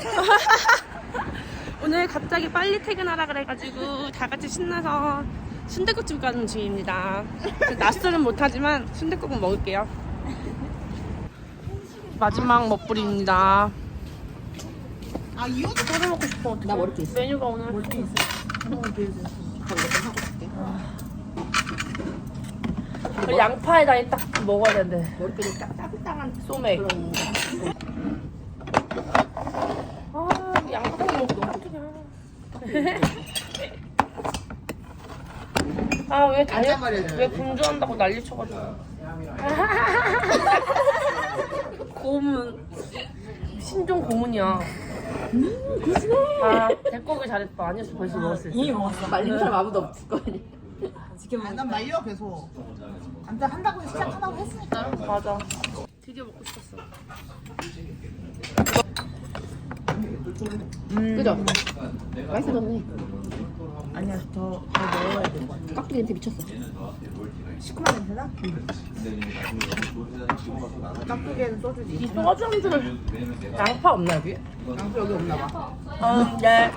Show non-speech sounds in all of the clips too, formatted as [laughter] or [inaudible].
[laughs] 오늘 갑자기 빨리 퇴근하라 그래가지고 다 같이 신나서 순대국집 가는 중입니다. 낮술은 못하지만 순대국은 먹을게요. 마지막 먹부리입니다. 아 이거 소를 먹고 싶어. 나 머리띠 있어. 메뉴가 오늘 머리띠 있어. 한번. 바로 몇번 하고 갈게. 그 양파에다 딱 먹어야 되는데. 머리띠를 딱 따뜻한 소맥. 그런 아 양파 너무 어떡해. 아왜 다이어트 말이야, 왜 분주한다고 난리 쳐가지고. [laughs] 고문 신종 고문이야. 아 대꾸기 잘했다. 아니었어 벌써 먹었을 때. 이미 먹었어. 말리는 사람 아무도 없을 거 아니야. 지켜보고. 난 말려 계속. 안돼 한다고 시작한다고 했으니까. 맞아. 드디어 먹고 싶었어. 그죠? 맛있어졌네. 아니야 더, 더 넣어야 돼. 깍두기 냄새 미쳤어. 시큼한 냄새나? 깍두기에는 소주지. 이 소주 안주를 양파 없나 여기? 양수 여기 없나 봐. 아 네.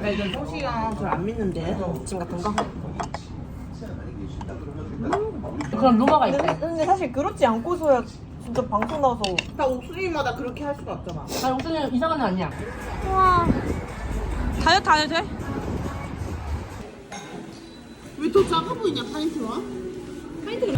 나 이제 소시랑 저안 믿는데. 지금 같은 거? 그럼 루마가 있대. 근데 사실 그렇지 않고서야 진짜 방송 나와서 다 옥수님마다 그렇게 할 수가 없잖아. 아 용준이 이상한 애 아니야. 와. 다이어트 안 해도 돼? 왜 더 작아 보이냐 파인트가? 쟤좀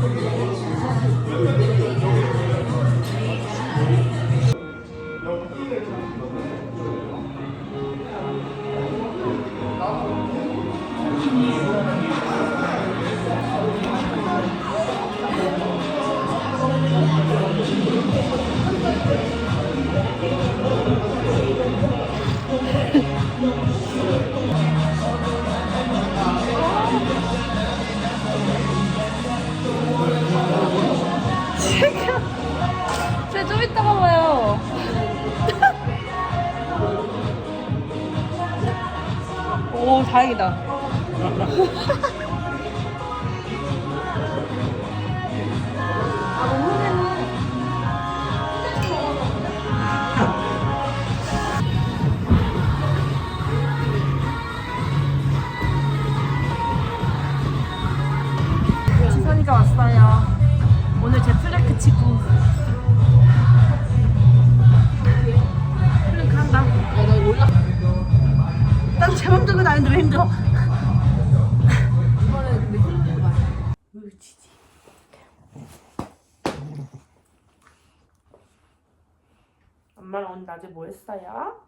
엄마랑 오늘 낮에 뭐 했어요?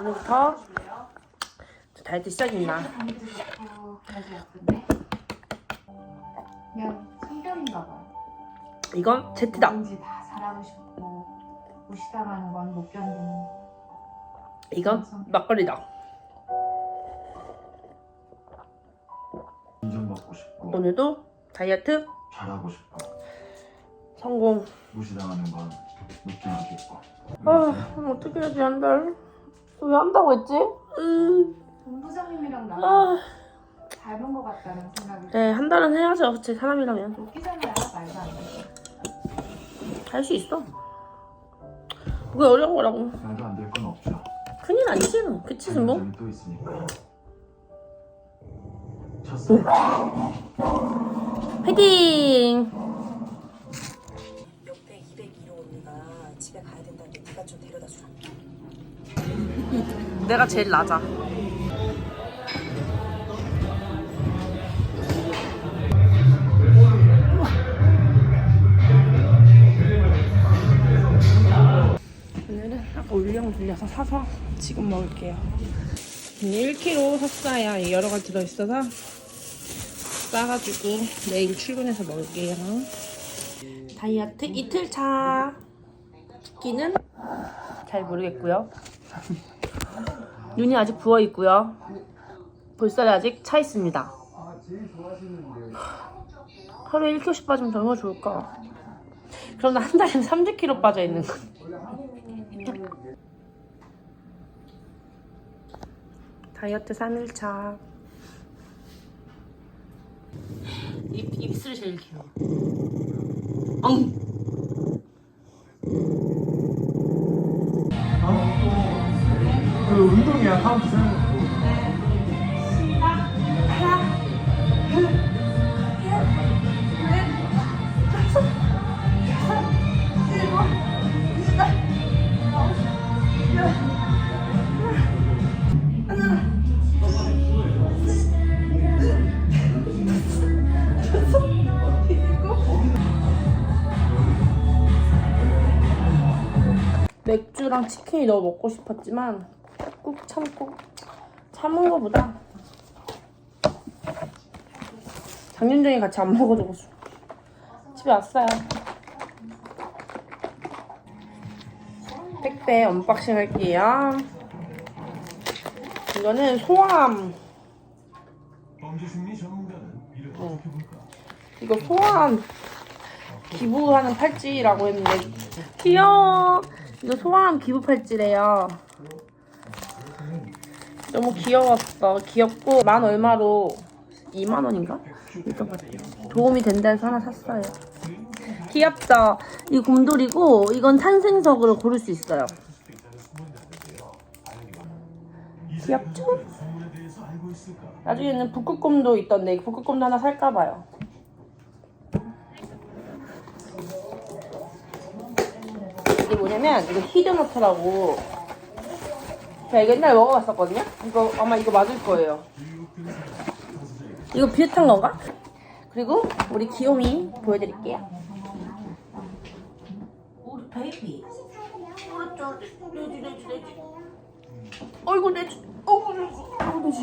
오늘부터 다이어트 어? 그냥 성격인가 봐요. 이건 제트다. 뭐든지 다 잘하고 싶고 무시당하는 건 못 견디는. 이건 막걸리다. 인정받고 싶고 오늘도 다이어트 잘하고 싶어 성공. 무시당하는 건 느끼하겠고 아 어떻게 해야지 한 달? 왜 한다고 했지? 음, 본 부장님이랑 나랑 아, 닮은 것 같다는 생각이 네, 한 달은 해야죠. 제 사람이라면 웃기잖아요. 말도 안 돼. 할 수 있어. 그게 어려운 거라고. 말도 안 될 건 없죠 큰일 아니지, 뭐. 그치, 뭐. 또 있으니까 첫사랑 화이팅! 옆에 202호 언니가 집에 가야 된다는데 네가 좀 데려다 주라. 내가 제일 낮아. 오늘은 아까 울령 들려서 사서 지금 먹을게요. 1kg 샀어요. 여러 가지 들어있어서 싸가지고 내일 출근해서 먹을게요. 다이어트 이틀 차. 붓기는 잘 모르겠고요. 눈이 아직 부어 있고요. 볼살이 아직 차 있습니다. 하루에 1kg씩 빠지면 얼마나 좋을까? 그럼 나 한 달에 30kg 빠져 있는 거. 다이어트 3일차. 입, 입술 제일 길어. 엉! 할게요. 카운트 세. 맥주랑 치킨이 너무 먹고 싶었지만 꾹 참고 참은 거보다 장윤정이 같이 안 먹어주고 집에 왔어요. 택배 언박싱 할게요. 이거는 소함. 어. 이거 소함 기부하는 팔찌라고 했는데 귀여워. 이거 소아암 기부 팔찌래요. 너무 귀여웠어. 귀엽고 만 얼마로 2만 원인가? 일단 같아요. 도움이 된다 해서 하나 샀어요. 귀엽죠? 이 곰돌이고 이건 탄생석으로 고를 수 있어요. 귀엽죠? 나중에는 북극곰도 있던데 이 북극곰도 하나 살까 봐요. 이게 뭐냐면 이거 히드너트라고 제가 이거 옛날에 먹어봤었거든요? 이거 아마 이거 맞을 거예요. 이거 비슷한 건가? 그리고 우리 귀요미 보여드릴게요. 우리 베이비 그렇죠? 돼지 돼지 돼지 어이구 돼지 어이구 돼지 어이구 돼지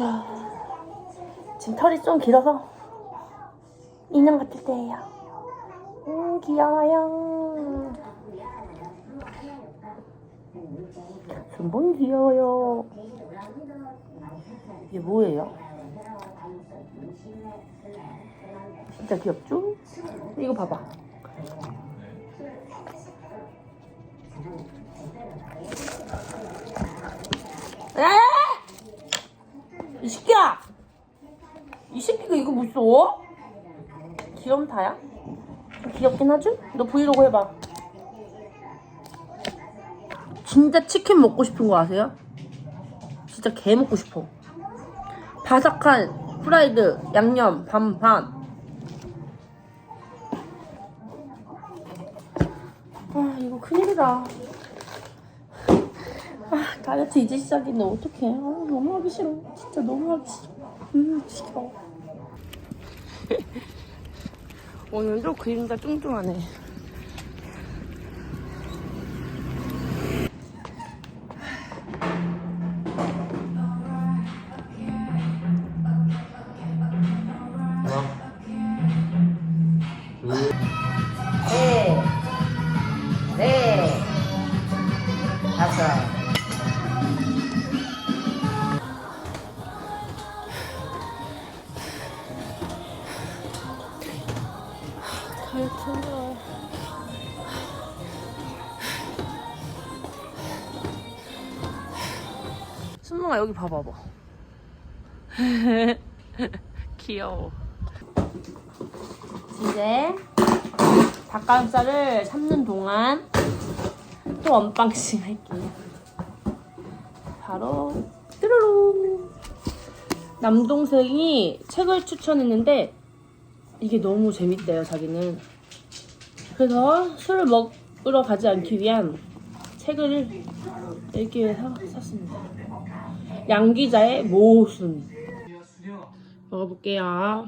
지금 털이 좀 길어서 인형 같을 때예요. 음 귀여워요 전봉이 귀여워요. 이게 뭐예요? 진짜 귀엽죠? 이거 봐봐. 야야야! 이 새끼야! 이 새끼가 이거 못 써? 귀염타야? 좀 귀엽긴 하죠? 너 브이로그 해봐. 진짜 치킨 먹고 싶은 거 아세요? 진짜 개 먹고 싶어. 바삭한 프라이드 양념 반반. 아 이거 큰일이다. 아 다이어트 이제 시작인데 어떡해. 아, 너무 하기 싫어. 진짜 너무 하기 싫어. 음 싫어. [laughs] 오늘도 그림자 뚱뚱하네. 네. 여기 봐봐봐. [laughs] 귀여워. 이제 닭가슴살을 삶는 동안 또 언박싱 할게요. 바로 뚜루루. 남동생이 책을 추천했는데 이게 너무 재밌대요, 자기는. 그래서 술을 먹으러 가지 않기 위한 책을 읽기 위해서 샀습니다. 양 기자의 모순. 먹어볼게요.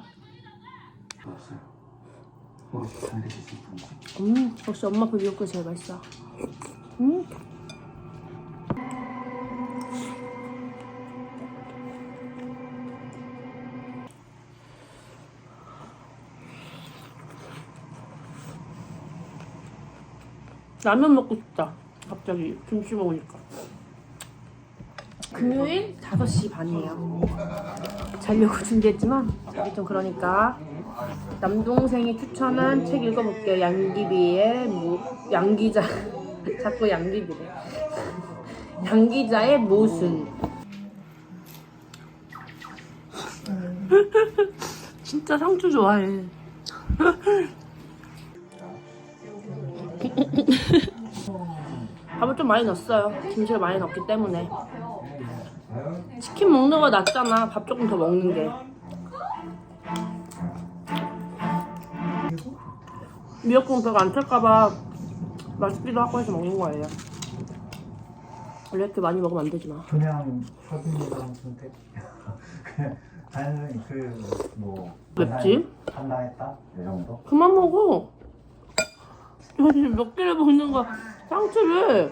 음, 역시 엄마 그 미역국이 제일 맛있어. 음. 라면 먹고 싶다. 갑자기 김치 먹으니까. 금요일 5시 반이에요. 자려고 준비했지만 자기 좀 그러니까 남동생이 추천한 책 읽어볼게요. 양기비의 모, 양기자 [laughs] 자꾸 양기비래. 양기자의 모순. [laughs] 진짜 상추 좋아해. [laughs] 밥을 좀 많이 넣었어요. 김치를 많이 넣었기 때문에. 치킨 먹는 거 낫잖아. 밥 조금 더 먹는 게. 미역국 별로 안 찰까봐 맛있기도 하고 해서 먹는 거예요. 원래 이렇게 많이 먹으면 안 되지만. 그냥 사진이랑 선택 [laughs] 그냥 그뭐 맵지? 판단했다 이 정도 그만 먹어. 아니 몇 개를 먹는 거야. 상추를.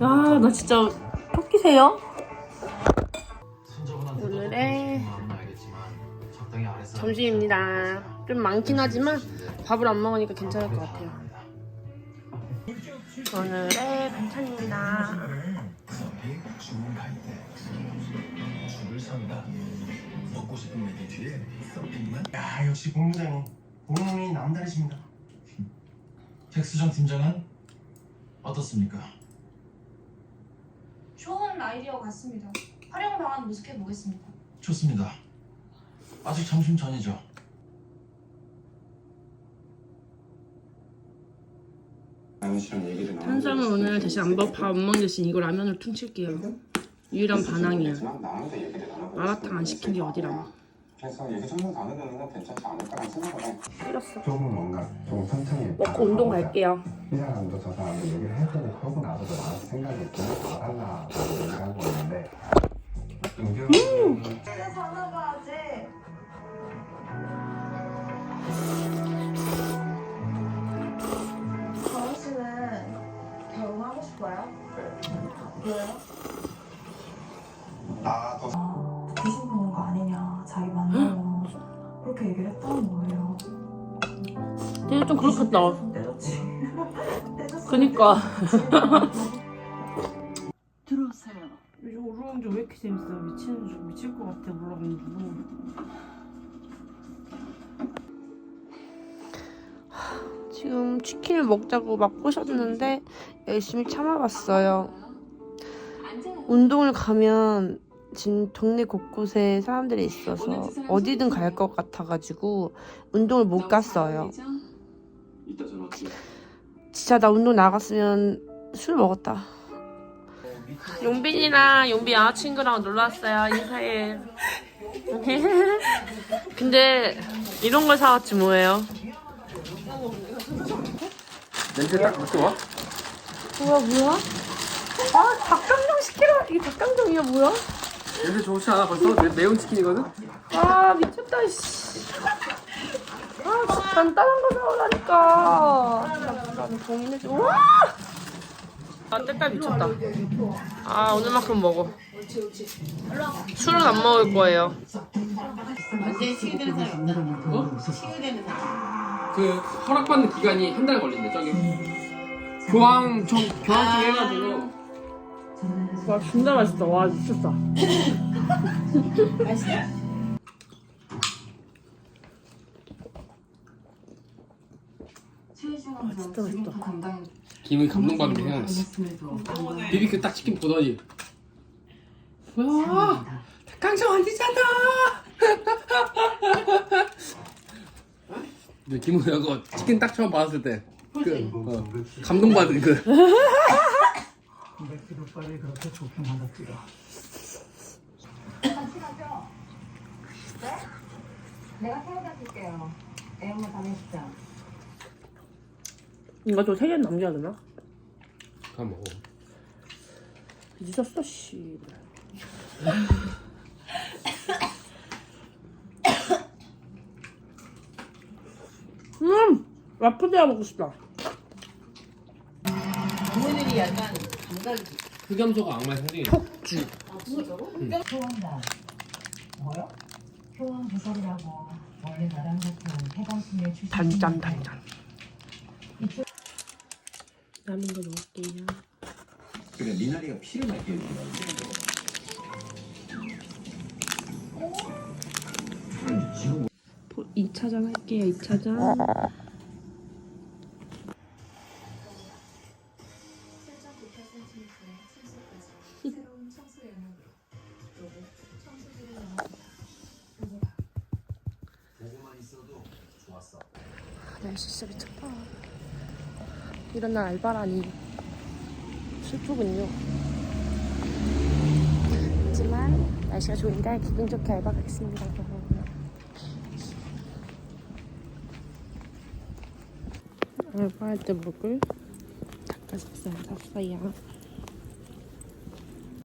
아, 나 진짜 토끼세요? 오늘의 점심입니다. 좀 많긴 하지만 밥을 안 먹으니까 괜찮을 것 같아요. 오늘의 반찬입니다. 야 역시 본부장님 본능이 남다르십니다 텍스전 팀장은 어떻습니까? 좋은 아이디어 같습니다. 활용 방안 모색해 보겠습니다. 좋습니다 아직 점심 전이죠 탄수화물 오늘 대신 안 먹, 밥안 먹는 대신 이거 라면으로 퉁칠게요. 유일한 반항이야. 마라탕 안 시킨 게 어디라마. 그래서 얘기 좀 나누는 건 괜찮지 않을까라는 생각을 해. 조금 뭔가 조금 천천히 먹고 운동 갈게요. 이 사람도 저 사람도 얘기를 해보고 그러고 나서도 나한테 생각이 좀 다달라고 얘기를 한 거였는데 은경이 정우 씨는 결혼하고 싶어요? 왜요? 나더 귀신 보는 거 아니냐, 자기 만나요. 그렇게 얘기를 했다는 거예요. 되게 좀 그렇겠다. 그니까. [laughs] 들어오세요. 요즘 우르릉주 왜 이렇게 재밌어? 미치는 줄 미칠 것 같아 우르릉주. 지금 치킨을 먹자고 막 꼬셨는데 열심히 참아봤어요. 운동을 가면 지금 동네 곳곳에 사람들이 있어서 어디든 갈 것 같아가지고 운동을 못 갔어요. 진짜 나 운동 나갔으면 술 먹었다. 용빈이랑 용빈 여자친구랑 놀러 왔어요. 인사해. [laughs] 근데 이런 걸 사왔지 뭐예요? 냄새 딱 그렇게 와? 뭐야 뭐야? 아 닭강정 시키라 이게 닭강정이야 뭐야? 냄새 좋지 않아 벌써? 매, 매운 치킨이거든? 아 미쳤다 씨. 아 간단한 거 사오라니까. 나는 고민해지. 와. 아 때깔 미쳤다. 아 오늘만큼 먹어. 술은 안 먹을 거예요. 그 허락받는 기간이 한 달 걸린대 저기 교황 좀 교황 좀 해가지고 와 진짜 맛있다. 와 미쳤다. [laughs] 아, 진짜 맛있다. 기분이 감동받는 게 생각났어. 비비큐 딱 치킨 보더니. 와 닭강정 아니잖아. 근데 기분이 이거 치킨 딱 처음 받았을 때 그 어, 감동받은 그. 근데 기도빨이 그렇게 좋긴 하다 내가 태워다 줄게요. 애엄마 다니시죠. 이거 좀 3개 남겨야 되나? 가 먹어 늦었어 씨. [laughs] 음 라프데아 먹고 싶다. 부모님이 약간 감각이 흑염소가 악마의 상징이야 폭주. 효원다. 뭐요? 효원 부설이라고 원래 나랑 같은 해방팀의 출신. 단짠 단짠. 남은 거 먹을게요. 그래 미나리가 피를 맑게 포- 2차전 할게요. 2차전. 날씨 진짜 미쳤다. 이런 날 알바라니 슬프군요. 하지만 날씨가 좋은데 기분 좋게 알바 가겠습니다. 알바할 때 먹을 닭가슴살 샀어요.